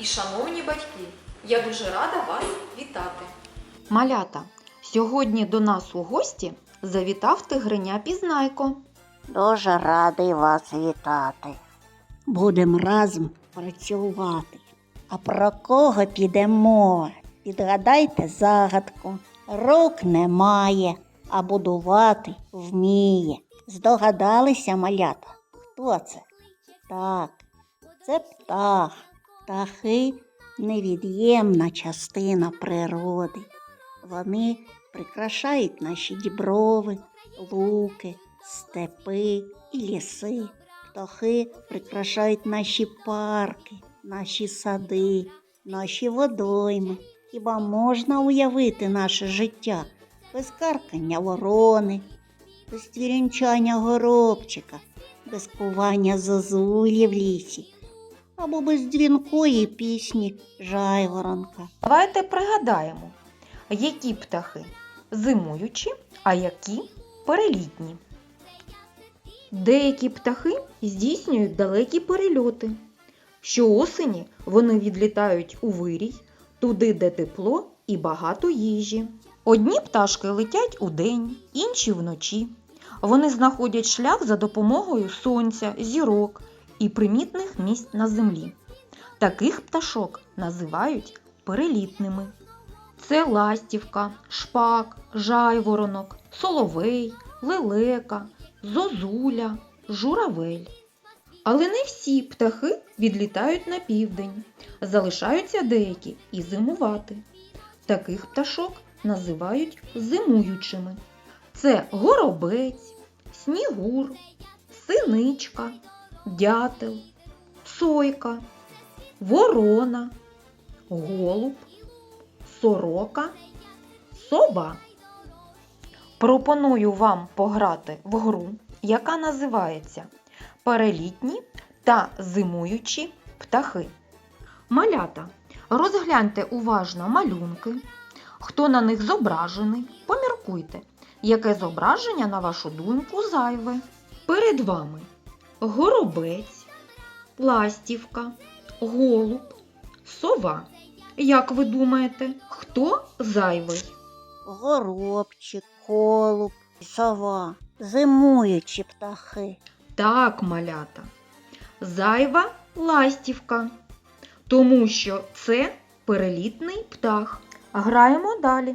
і шановні батьки, я дуже рада вас вітати. Малята, сьогодні до нас у гості завітав тигриня Пізнайко. Дуже радий вас вітати. Будемо разом працювати. А про кого піде мова? Підгадайте загадку. Рук немає, а будувати вміє. Здогадалися, малята? Хто це? Так, це птах. Птахи невід'ємна частина природи. Вони прикрашають наші діброви, луки, степи і ліси. Птахи прикрашають наші парки, наші сади, наші водойми. Хіба можна уявити наше життя без каркання ворони, без твірінчання горобчика, без кування зозулі в лісі або без дзвінкої пісні жайворонка. Давайте пригадаємо, які птахи зимуючі, а які перелітні. Деякі птахи здійснюють далекі перельоти. Щоосені вони відлітають у вирій, туди, де тепло і багато їжі. Одні пташки летять удень, інші вночі. Вони знаходять шлях за допомогою сонця, зірок і примітних місць на землі. Таких пташок називають перелітними. Це ластівка, шпак, жайворонок, соловей, лелека, зозуля, журавель. Але не всі птахи відлітають на південь. Залишаються деякі і зимувати. Таких пташок називають зимуючими. Це горобець, снігур, синичка, дятел, сойка, ворона, голуб, сорока, сова. Пропоную вам пограти в гру, яка називається Перелітні та зимуючі птахи. Малята, розгляньте уважно малюнки. Хто на них зображений, поміркуйте, яке зображення, на вашу думку, зайве. Перед вами горобець, ластівка, голуб, сова. Як ви думаєте, хто зайвий? Горобчик, голуб, сова, зимуючі птахи. Так, малята. Зайва ластівка, тому що це перелітний птах. Граємо далі.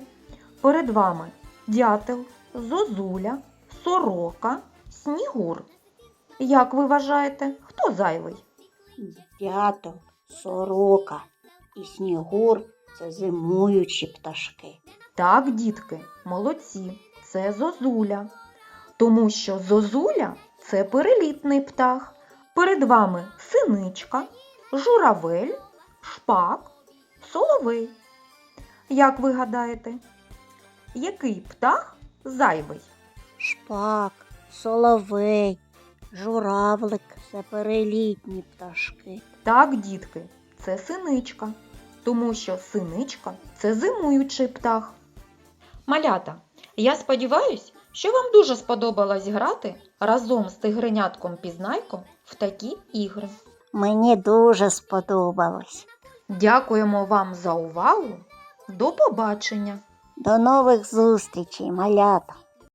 Перед вами дятел, зозуля, сорока, снігур. Як ви вважаєте, хто зайвий? Дятел, сорока і снігур це зимуючі пташки. Так, дітки, молодці, це зозуля. Тому що зозуля це перелітний птах. Перед вами синичка, журавель, шпак, соловей. Як ви гадаєте, який птах зайвий? Шпак, соловей, журавлик це перелітні пташки. Так, дітки, це синичка, тому що синичка це зимуючий птах. Малята, я сподіваюсь, що вам дуже сподобалось грати разом з тигренятком Пізнайко в такі ігри. Мені дуже сподобалось. Дякуємо вам за увагу. До побачення! До нових зустрічей, малята!